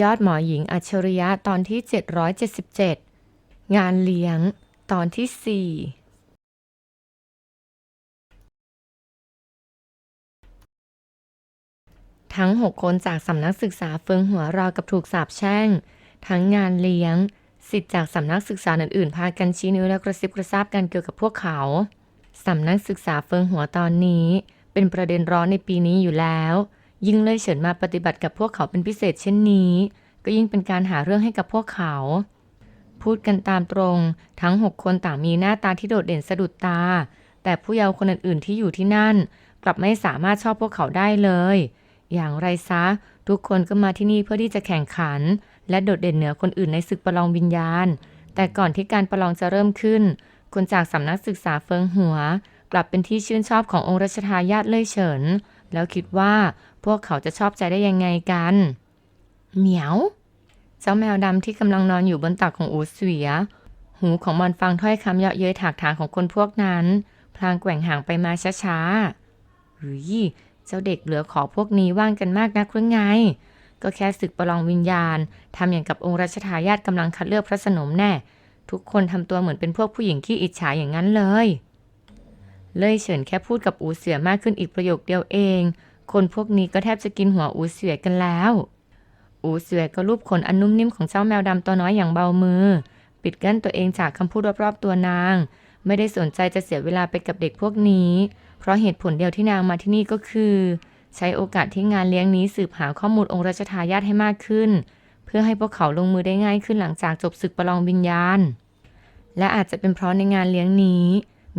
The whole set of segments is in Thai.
ยอดหมอหญิงอัจฉริยะตอนที่ 777 งานเลี้ยงตอนที่ 4ทั้ง 6 คนจากสำนักศึกษาเฟืองหัวราวกับถูกสาปแช่ง ทั้งงานเลี้ยง สิทธิ์จากสำนักศึกษาอื่นๆ พากันชี้นิ้วและกระซิบกระซาบกันเกี่ยวกับพวกเขาสำนักศึกษาเฟืองหัวตอนนี้ เป็นประเด็นร้อนในปีนี้อยู่แล้ว ยิ่งเลยเฉินมาปฏิบัติกับพวกเขาเป็นพิเศษเช่นนี้ ก็ยิ่งเป็นการหาเรื่องให้กับพวกเขา พูดกันตามตรง ทั้งหกคนต่างมีหน้าตาที่โดดเด่นสะดุดตา แต่ผู้เยาว์คนอื่น ๆ ที่อยู่ที่นั่น กลับไม่สามารถชอบพวกเขาได้เลย อย่างไรซะ ทุกคนก็มาที่นี่เพื่อที่จะแข่งขัน และโดดเด่นเหนือคนอื่นในศึกประลองวิญญาณ แต่ก่อนที่การประลองจะเริ่มขึ้น คนจากสำนักศึกษาเฟิงหัว กลับเป็นที่ชื่นชอบขององค์รัชทายาทเล่ยเฉิน แล้วคิดว่าพวกเขาจะชอบใจได้ยังไงกัน เหมียว เจ้าแมวดำที่กำลังนอนอยู่บนตักของอูเสีย หูของมันฟังถ้อยคำเยาะเย้ยถากถางของคนพวกนั้น พลางแกว่งหางไปมาช้าๆเฮ้ยเจ้าเด็กเหลือขอพวกนี้ว่างกันมากนักหรือไง ก็แค่ศึกประลองวิญญาณทำอย่างกับองค์รัชทายาทกำลังคัดเลือกพระสนมแน่ ทุกคนทำตัวเหมือนเป็นพวกผู้หญิงขี้อิจฉาอย่างนั้นเลย เลยเฉินแค่พูดกับอูเสือมากขึ้นอีกประโยคเดียวเอง คนพวกนี้ก็แทบจะกินหัวอูเสือกันแล้ว อูเสือก็รูปขนอันนุ่มนิ่มของเจ้าแมวดำตัวน้อยอย่างเบามือ ปิดกั้นตัวเองจากคำพูดรอบๆตัวนาง ไม่ได้สนใจจะเสียเวลาไปกับเด็กพวกนี้ เพราะเหตุผลเดียวที่นางมาที่นี่ก็คือ ใช้โอกาสที่งานเลี้ยงนี้สืบหาข้อมูลองค์รัชทายาทให้มากขึ้น เพื่อให้พวกเขาลงมือได้ง่ายขึ้นหลังจากจบศึกประลองวิญญาณ และอาจจะเป็นเพราะในงานเลี้ยงนี้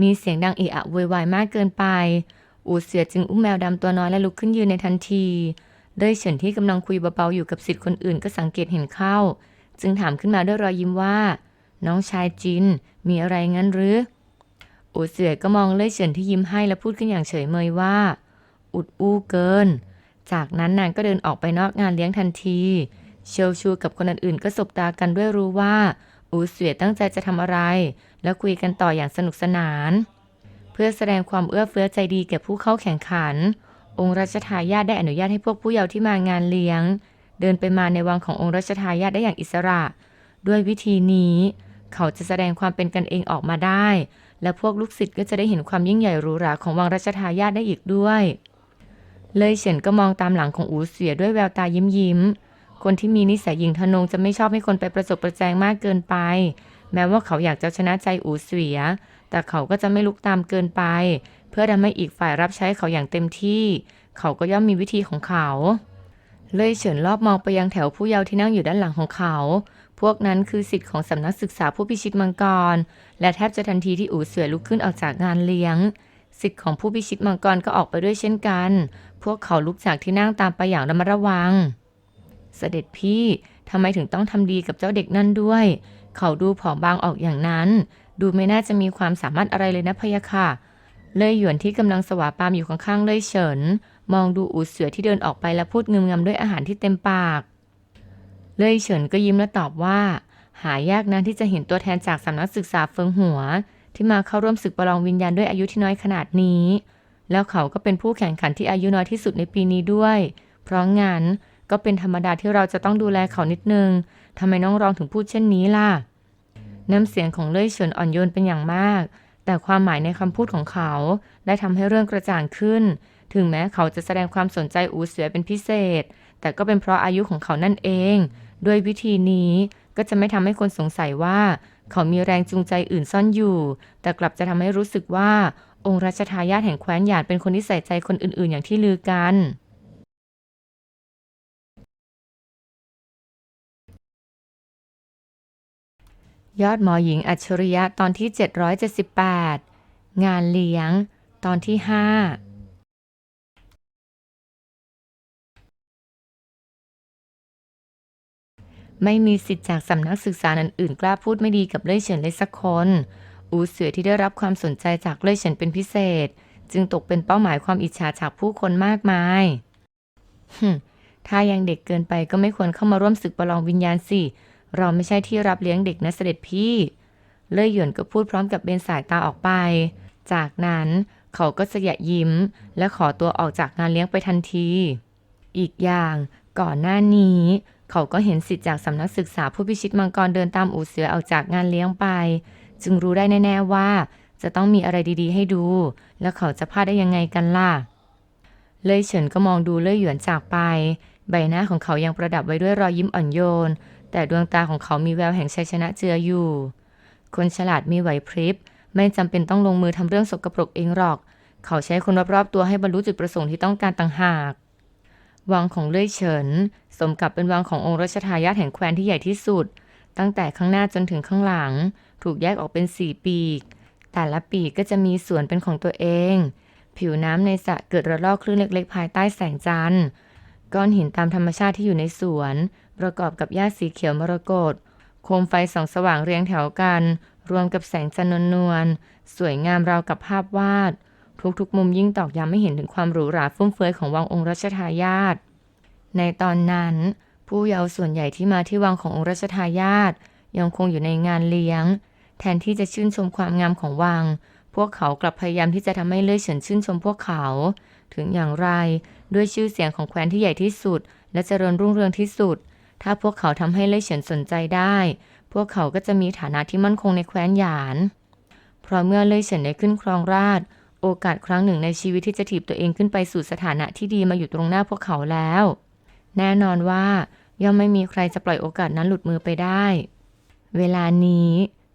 มีเสียงดังเอะอะโวยวายมากเกินไป อูเสือจึงอุ้มแมวดำตัวน้อยและลุกขึ้นยืนในทันทีเด้วยเฉินที่กำลังคุยเบาๆอยู่กับสิทธิ์คนอื่นก็สังเกตเห็นเข้า จึงถามขึ้นมาด้วยรอยยิ้มว่า น้องชายจิน มีอะไรงั้นหรือ อูเสือก็มองเล่ยเฉินที่ยิ้มให้และพูดขึ้นอย่างเฉยเมยว่า อุดอู้เกิน จากนั้นนางก็เดินออกไปนอกงานเลี้ยงทันที เชลชูกับคนอื่นๆก็สบตากันด้วยรู้ว่า อูเสือตั้งใจจะทำอะไร แล้วคุยกันต่ออย่างสนุกสนาน เพื่อแสดงความเอื้อเฟื้อใจดีแก่ผู้เข้าแข่งขัน องค์รัชทายาทได้อนุญาตให้พวกผู้เยาว์ที่มางานเลี้ยง เดินไปมาในวังขององค์รัชทายาทได้อย่างอิสระ ด้วยวิธีนี้ เขาจะแสดงความเป็นกันเองออกมาได้ และพวกลูกศิษย์ก็จะได้เห็นความยิ่งใหญ่หรูหราของวังรัชทายาทได้อีกด้วย เลยเฉินก็มองตามหลังของอูเสียด้วยแววตายิ้มยิ้ม คนที่มีนิสัยหญิงทะนงจะไม่ชอบให้คนไปประจบประแจงมากเกินไป แม้ว่าเขาอยากจะชนะใจอูเสีย แต่เขาก็จะไม่ลุกตามเกินไป เพื่อทำให้อีกฝ่ายรับใช้เขาอย่างเต็มที่ เขาก็ย่อมมีวิธีของเขา เลยเฉินรอบมองไปยังแถวผู้เยาว์ที่นั่งอยู่ด้านหลังของเขา พวกนั้นคือสิทธิ์ของสำนักศึกษาผู้พิชิตมังกร และแทบจะทันทีที่อูเสือลุกขึ้นออกจากงานเลี้ยงสิทธิ์ของผู้พิชิตมังกรก็ออกไปด้วยเช่นกัน พวกเขาลุกจากที่นั่งตามไปอย่างระมัดระวัง เสด็จพี่ทำไมถึงต้องทำดีกับเจ้าเด็กนั่นด้วย เขาดูผอมบางออกอย่างนั้น ดูไม่น่าจะมีความสามารถอะไรเลยนะพะยะค่ะ เลยหยวนที่กำลังสวาปามอยู่ข้างๆเลยเฉิน มองดูอูเสือที่เดินออกไปและพูดงึมงำด้วยอาหารที่เต็มปาก เลยเฉินก็ยิ้มและตอบว่า หายากนะที่จะเห็นตัวแทนจากสำนักศึกษาเฟิงหัว ที่มาเข้าร่วมศึกประลองวิญญาณด้วยอายุที่น้อยขนาดนี้ แล้วเขาก็เป็นผู้แข่งขันที่อายุน้อยที่สุดในปีนี้ด้วย เพราะงั้น ก็เป็นธรรมดาที่เราจะต้องดูแลเขานิดนึงทำไมน้องรองถึงพูดเช่นนี้ล่ะ น้ำเสียงของเล่ยเฉินอ่อนโยนเป็นอย่างมาก แต่ความหมายในคำพูดของเขาได้ทำให้เรื่องกระจ่างขึ้น ถึงแม้เขาจะแสดงความสนใจอูเสือเป็นพิเศษ แต่ก็เป็นเพราะอายุของเขานั่นเอง ด้วยวิธีนี้ก็จะไม่ทำให้คนสงสัยว่า เขามีแรงจูงใจอื่นซ่อนอยู่ แต่กลับจะทำให้รู้สึกว่า องค์รัชทายาทแห่งแคว้นหยาดเป็นคนที่ใส่ใจคนอื่น ๆ อย่างที่ลือกัน ยอดหมอหญิงอัจฉริยะตอนที่ 778 งานเลี้ยง ตอนที่ 5ไม่มีสิทธิ์จากสำนักศึกษาอื่นๆ กล้าพูดไม่ดีกับเล่ยเฉินเลยสักคน อูเสือที่ได้รับความสนใจจากเล่ยเฉินเป็นพิเศษ จึงตกเป็นเป้าหมายความอิจฉาจากผู้คนมากมายถ้ายังเด็กเกินไปก็ไม่ควรเข้ามาร่วมศึกประลองวิญญาณสิ เราไม่ใช่ที่รับเลี้ยงเด็กนะเสด็จพี่ เล่ยหยวนก็พูดพร้อมกับเบนสายตาออกไป จากนั้นเขาก็สยะยิ้ม และขอตัวออกจากงานเลี้ยงไปทันที อีกอย่างก่อนหน้านี้เขาก็เห็นสิทธิ์จากสำนักศึกษาผู้พิชิตมังกรเดินตามอูเสือออกจากงานเลี้ยงไป จึงรู้ได้แน่ ๆว่า จะต้องมีอะไรดีๆ ให้ดู แล้วเขาจะพลาดได้ยังไงกันล่ะ เลยเฉินก็มองดูเล่ยหยวนจากไป ใบหน้าของเขายังประดับไว้ด้วยรอยยิ้มอ่อนโยน แต่ดวงตาของเขามีแววแห่งชัยชนะเจืออยู่ คนฉลาดมีไหวพริบ ไม่จำเป็นต้องลงมือทำเรื่องสกปรกเองหรอก เขาใช้คนรอบๆตัวให้บรรลุจุดประสงค์ที่ต้องการต่างหาก วังของเล่ยเฉิน สมกับเป็นวังขององค์รัชทายาทแห่งแคว้นที่ใหญ่ที่สุด ตั้งแต่ข้างหน้าจนถึงข้างหลัง ถูกแยกออกเป็นสี่ปีก แต่ละปีกก็จะมีสวนเป็นของตัวเอง ผิวน้ำในสระเกิดระลอกคลื่นเล็ก ๆ ภายใต้แสงจันทร์ก้อนหินตามธรรมชาติที่อยู่ในสวน ประกอบกับหญ้าสีเขียวมรกตโคมไฟส่องสว่างเรียงแถวกัน รวมกับแสงจันทร์นวลสวยงามราวกับภาพวาด ทุกๆ มุมยิ่งตอกย้ำให้เห็นถึงความหรูหราฟุ่มเฟือยของวังองค์รัชทายาทในตอนนั้น ผู้เยาว์ส่วนใหญ่ที่มาที่วังขององค์รัชทายาทยังคงอยู่ในงานเลี้ยง แทนที่จะชื่นชมความงามของวัง พวกเขากลับพยายามที่จะทำให้เลื่อยเฉินชื่นชมพวกเขา ถึงอย่างไรด้วยชื่อเสียงของแคว้นที่ใหญ่ที่สุด และเจริญรุ่งเรืองที่สุด ถ้าพวกเขาทำให้เล่ยเฉินสนใจได้ พวกเขาก็จะมีฐานะที่มั่นคงในแคว้นหยาน เพราะเมื่อเล่ยเฉินได้ขึ้นครองราชโอกาสครั้งหนึ่งในชีวิตที่จะถีบตัวเองขึ้นไปสู่สถานะที่ดีมาอยู่ตรงหน้าพวกเขาแล้ว แน่นอนว่า ย่อมไม่มีใครจะปล่อยโอกาสนั้นหลุดมือไปได้ เวลานี้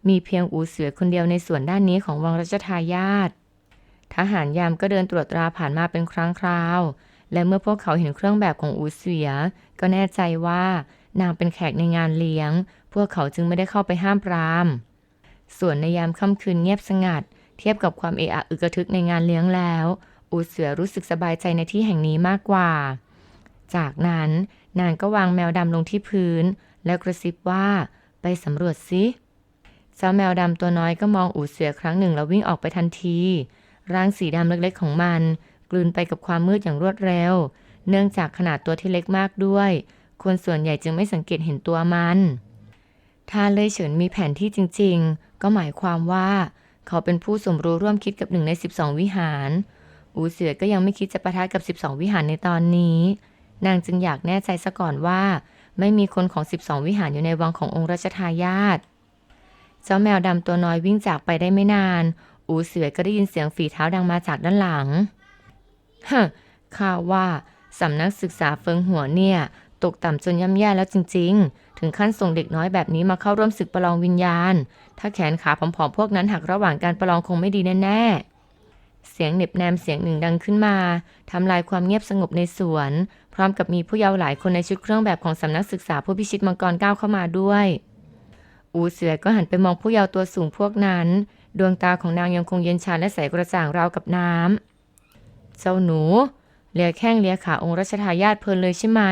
มีเพียงอูเสือคนเดียวในส่วนด้านนี้ของวังรัชทายาททหารยามก็เดินตรวจตราผ่านมาเป็นครั้งคราว และเมื่อพวกเขาเห็นเครื่องแบบของอูเสือก็แน่ใจว่านางเป็นแขกในงานเลี้ยง พวกเขาจึงไม่ได้เข้าไปห้ามปราม ส่วนในยามค่ำคืนเงียบสงัด เทียบกับความเอะอะอึกระทึกในงานเลี้ยงแล้ว อูเสือรู้สึกสบายใจในที่แห่งนี้มากกว่า จากนั้นนางก็วางแมวดำลงที่พื้น แล้วกระซิบว่าไปสำรวจสิเจ้าแมวดำตัวน้อยก็มองอูเสือครั้งหนึ่งแล้ววิ่งออกไปทันที ร่างสีดำเล็กๆของมัน กลืนไปกับความมืดอย่างรวดเร็ว เนื่องจากขนาดตัวที่เล็กมากด้วย คนส่วนใหญ่จึงไม่สังเกตเห็นตัวมัน ถ้าเล่ยเฉินมีแผนที่จริง ๆ ก็หมายความว่า เขาเป็นผู้สมรู้ร่วมคิดกับหนึ่งใน 12 วิหาร อูเสือก็ยังไม่คิดจะประทะกับ 12 วิหารในตอนนี้ นางจึงอยากแน่ใจซะก่อนว่า ไม่มีคนของ 12 วิหารอยู่ในวังขององค์รัชทายาทเจ้าแมวดำตัวน้อยวิ่งจากไปได้ไม่นาน อูเสือก็ได้ยินเสียงฝีเท้าดังมาจากด้านหลัง ฮะข้าว่าสำนักศึกษาเฟิงหัวเนี่ย ตกต่ำจนย่ำแย่แล้วจริง ๆ ถึงขั้นส่งเด็กน้อยแบบนี้มาเข้าร่วมศึกประลองวิญญาณ ถ้าแขนขาผอมๆพวกนั้นหักระหว่างการประลองคงไม่ดีแน่ๆ เสียงเหน็บแนมเสียงหนึ่งดังขึ้นมาทำลายความเงียบสงบในสวน พร้อมกับมีผู้เยาว์หลายคนในชุดเครื่องแบบของสำนักศึกษาผู้พิชิตมังกรก้าวเข้ามาด้วยอูเสือก็หันไปมองผู้เยาว์ตัวสูงพวกนั้น ดวงตาของนางยังคงเย็นชาและใสกระจ่างราวกับน้ำ เจ้าหนูเลียแข้งเลียขาองค์รัชทายาทเพลินเลยใช่ไหม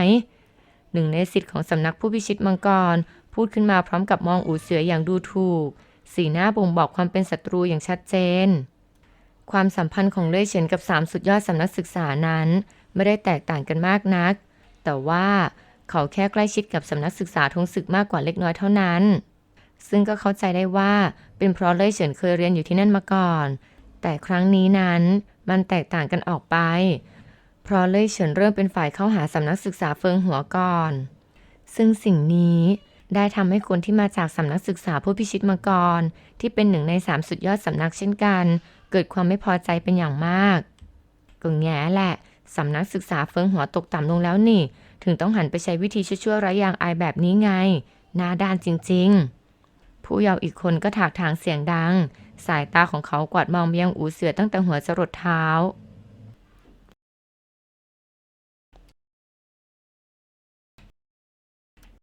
หนึ่งในสิทธิ์ของสำนักผู้พิชิตมังกร พูดขึ้นมาพร้อมกับมองอูเสืออย่างดูถูก สีหน้าบ่งบอกความเป็นศัตรูอย่างชัดเจน ความสัมพันธ์ของเล่ยเฉินกับสามสุดยอดสำนักศึกษานั้น ไม่ได้แตกต่างกันมากนัก แต่ว่าเขาแค่ใกล้ชิดกับสำนักศึกษาทงศึกมากกว่าเล็กน้อยเท่านั้น ซึ่งก็เข้าใจได้ว่าเป็นเพราะเล่ยเฉินเคยเรียนอยู่ที่นั่นมาก่อน แต่ครั้งนี้นั้น มันแตกต่างกันออกไป เพราะเล่ยเฉินเริ่มเป็นฝ่ายเข้าหาสำนักศึกษาเฟิงหัวก่อน ซึ่งสิ่งนี้ได้ทำให้คนที่มาจากสำนักศึกษาผู้พิชิตมังกร ที่เป็นหนึ่งในสามสุดยอดสำนักเช่นกัน เกิดความไม่พอใจเป็นอย่างมากก็แง่แหละสำนักศึกษาเฟิงหัวตกต่ำลงแล้วนี่ ถึงต้องหันไปใช้วิธีชั่วๆไร้ยางอายแบบนี้ไงหน้าด้านจริงๆ ผู้เยาว์อีกคนก็ถากถางเสียงดัง สายตาของเขากวาดมองไปยังอูเสือตั้งแต่หัวจรดเท้า